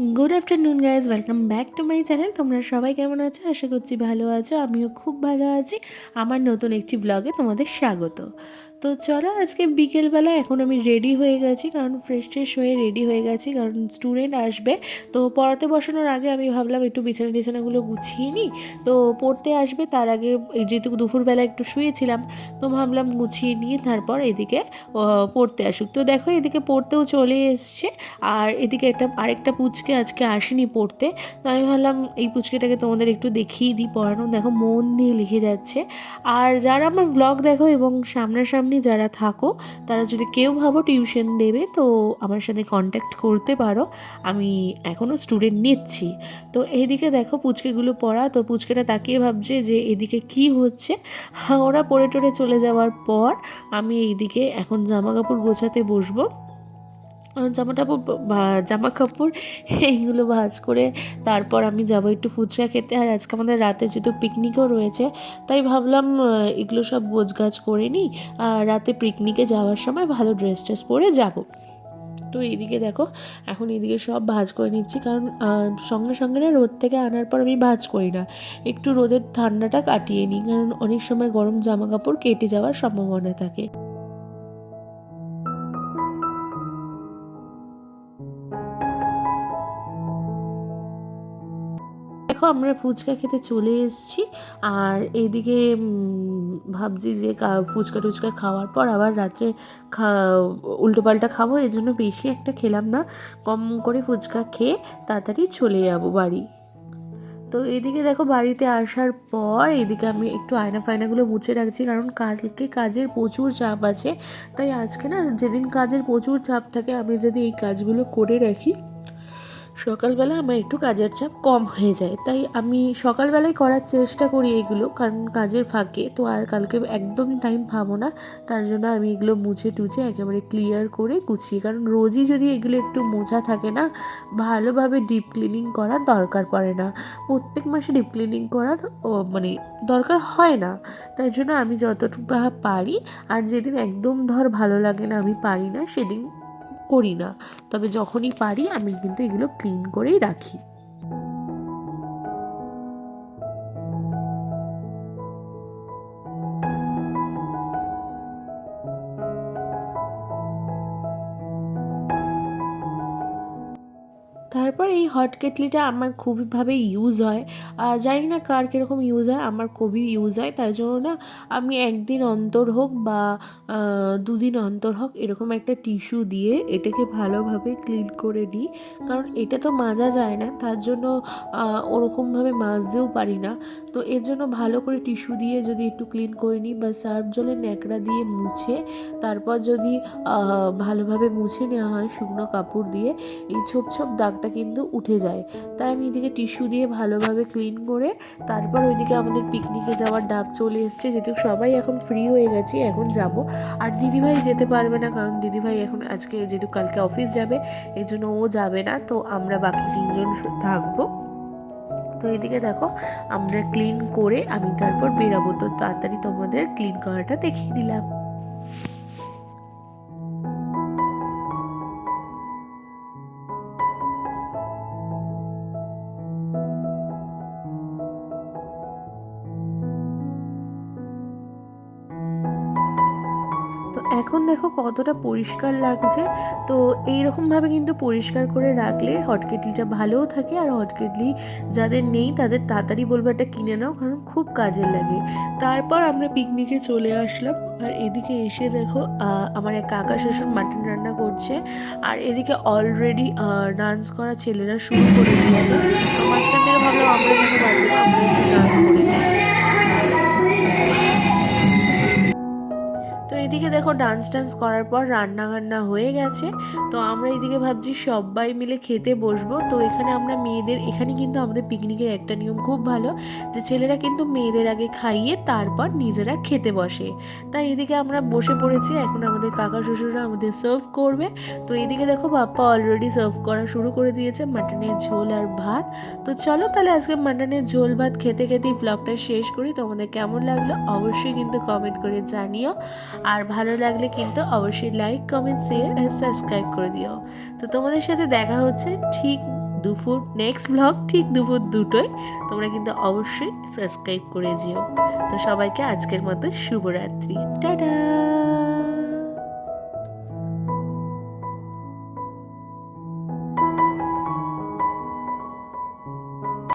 Good afternoon guys welcome back to my channel তোমরা সবাই কেমন আছো? আশা করছি ভালো আছো। আমিও খুব ভালো আছি। আমার নতুন একটি ব্লগে তোমাদের স্বাগত। তো চলো আজকে বিকেলবেলা এখন আমি রেডি হয়ে গেছি, কারণ ফ্রেশ ট্রেশ হয়ে রেডি হয়ে গেছি, কারণ স্টুডেন্ট আসবে। তো পড়াতে বসানোর আগে আমি ভাবলাম একটু বিছানা টিছানাগুলো গুছিয়ে নিই। তো পড়তে আসবে, তার আগে যেহেতু দুপুরবেলা একটু শুয়েছিলাম, তো ভাবলাম গুছিয়ে নিয়ে তারপর এদিকে পড়তে আসুক। তো দেখো এদিকে পড়তেও চলে এসছে, আর এদিকে একটা, আরেকটা পুচকে আজকে আসেনি পড়তে। তো আমি ভাবলাম এই পুচকেটাকে তোমাদের একটু দেখিয়ে দিই পড়ানো। দেখো মন দিয়ে লিখে যাচ্ছে। আর যারা আমার ব্লগ দেখো এবং সামনাসামনি যারা থাকো তারা যদি কেউ ভাবো টিউশন দেবে তো আমার সাথে কন্ট্যাক্ট করতে পারো। আমি এখনও স্টুডেন্ট নিচ্ছি। তো এইদিকে দেখো পুচকেগুলো পড়া তো পুচকেটা তাকিয়ে ভাবছে যে এদিকে কি হচ্ছে। হ্যাঁ, ওরা পড়ে টড়ে চলে যাওয়ার পর আমি এইদিকে এখন জামা কাপড় গোছাতে বসবো। জামা কাপড় জামা কাপড় এইগুলো ভাজ করে তারপর আমি যাব একটু ফুচকা খেতে। আর আজকে আমাদের রাতে যেহেতু পিকনিকও রয়েছে, তাই ভাবলাম এগুলো সব গোছগাছ করে নিই। আর রাতে পিকনিকে যাওয়ার সময় ভালো ড্রেস ট্রেস পরে যাব। তো এইদিকে দেখো, এখন এইদিকে সব ভাজ করে নিচ্ছি। কারণ সঙ্গে সঙ্গে না রোদ থেকে আনার পর আমি ভাজ করি না। একটু রোদের ঠান্ডাটা কাটিয়ে নিই, কারণ অনেক সময় গরম জামা কাপড় কেটে যাওয়ার সম্ভাবনা থাকে। দেখো আমরা ফুচকা খেতে চলে এসেছি। আর এইদিকে ভাবছি যে ফুচকা টুচকা খাওয়ার পর আবার রাত্রে খা উল্টোপাল্টা খাব এই জন্য বেশি একটা খেলাম না। কম করে ফুচকা খেয়ে তাড়াতাড়ি চলে যাব বাড়ি। তো এদিকে দেখো বাড়িতে আসার পর এদিকে আমি একটু আয়না ফায়নাগুলো মুছে রাখছি, কারণ কালকে কাজের প্রচুর চাপ আছে। তাই আজকে না, যেদিন কাজের প্রচুর চাপ থাকে, আমি যদি এই কাজগুলো করে রাখি সকালবেলা আমার একটু কাজের চাপ কম হয়ে যায়, তাই আমি সকালবেলায় করার চেষ্টা করি এগুলো, কারণ কাজের ফাঁকে, তো আর কালকে একদম টাইম পাবো না, তার জন্য আমি এগুলো মুছে টুছে একেবারে ক্লিয়ার করে গুছিয়ে, কারণ রোজই যদি এগুলো একটু মোছা থাকে না, ভালোভাবে ডিপ ক্লিনিং করার দরকার পড়ে না। প্রত্যেক মাসে ডিপ ক্লিনিং করার মানে দরকার হয় না, তাই জন্য আমি যতটুকু পারি, আর যেদিন একদম ধর ভালো লাগে না আমি পারি না, সেদিন করি না। তবে যখনই পারি আমি কিন্তু এগুলো ক্লিন করেই রাখি। তারপর এই হট কেটলিটা আমার খুবইভাবে ইউজ হয়। জানি না কার কীরকম ইউজ হয়, আমার খুবই ইউজ হয় তাই জন্য না আমি একদিন অন্তর হোক বা দুদিন অন্তর হোক এরকম একটা টিস্যু দিয়ে এটাকে ভালোভাবে ক্লিন করে নিই কারণ এটা তো মাজা যায় না, তার জন্য ওরকমভাবে মাজতেও পারি না। তো এর জন্য ভালো করে টিস্যু দিয়ে যদি একটু ক্লিন করে নিই বা সার্ফ জলে ন্যাকড়া দিয়ে মুছে, তারপর যদি ভালোভাবে মুছে নেওয়া হয় শুকনো কাপড় দিয়ে, এই ছোপ ছোপ দাগটা কিন্তু উঠে যায়। তাই আমি এদিকে টিস্যু দিয়ে ভালোভাবে ক্লিন করে তারপর ওইদিকে আমাদের পিকনিকে যাওয়ার ডাক চলে এসছে, যেহেতু সবাই এখন ফ্রি হয়ে গেছি, এখন যাব। আর দিদিভাই যেতে পারবে না, কারণ দিদিভাই এখন আজকে যেহেতু কালকে অফিস যাবে এই জন্য ও যাবে না, তো আমরা বাকি তিনজন থাকব। তো এদিকে দেখো, আমরা ক্লিন করে আমি তারপর বেরাবো। তো তাড়াতাড়ি তোমাদের ক্লিন করাটা দেখিয়ে দিলাম। তো এখন দেখো কতটা পরিষ্কার লাগছে। তো এইরকমভাবে কিন্তু পরিষ্কার করে রাখলে হট কেটলিটা ভালোও থাকে আর হট কেটলি যাদের নেই তাদের তাড়াতাড়ি বলব একটা কিনে নাও, কারণ খুব কাজের লাগে। তারপর আমরা পিকনিকে চলে আসলাম আর এদিকে এসে দেখো আমার এক কাকা শ্বশুর মাটন রান্না করছে। আর এদিকে অলরেডি ডান্স করা ছেলেরা শুরু করে দিয়েছে। মাঝখান থেকে ভাবলাম আমরা কেন না আমরা একটু ডান্স করে। এদিকে দেখো ডান্স টান্স করার পর রান্না বান্না হয়ে গেছে। তো আমরা এদিকে ভাবছি সবাই মিলে খেতে বসবো। তো এখানে আমরা মেয়েদের, এখানে কিন্তু আমাদের পিকনিকের একটা নিয়ম খুব ভালো, যে ছেলেরা কিন্তু মেয়েদের আগে খাইয়ে তারপর নিজেরা খেতে বসে। তাই এদিকে আমরা বসে পড়েছি, এখন আমাদের কাকা শ্বশুররা আমাদের সার্ভ করবে। তো এদিকে দেখো বাপ্পা অলরেডি সার্ভ করা শুরু করে দিয়েছে মাটনের ঝোল আর ভাত। তো চলো তাহলে আজকে মাটনের ঝোল, ভাত খেতে খেতেই ব্লগটা শেষ করি। তোমাদের কেমন লাগল অবশ্যই কিন্তু কমেন্ট করে জানিও। আর ভালো লাগলে কিন্তু অবশ্যই লাইক কমেন্ট শেয়ার আর সাবস্ক্রাইব করে দিও। তো তোমাদের সাথে দেখা হচ্ছে ঠিক দুপুর নেক্সট ব্লগ ঠিক দুপুর দুটোয়। তোমরা কিন্তু অবশ্যই সাবস্ক্রাইব করে যেও তো সবাইকে আজকের মতো শুভরাত্রি। টাটা!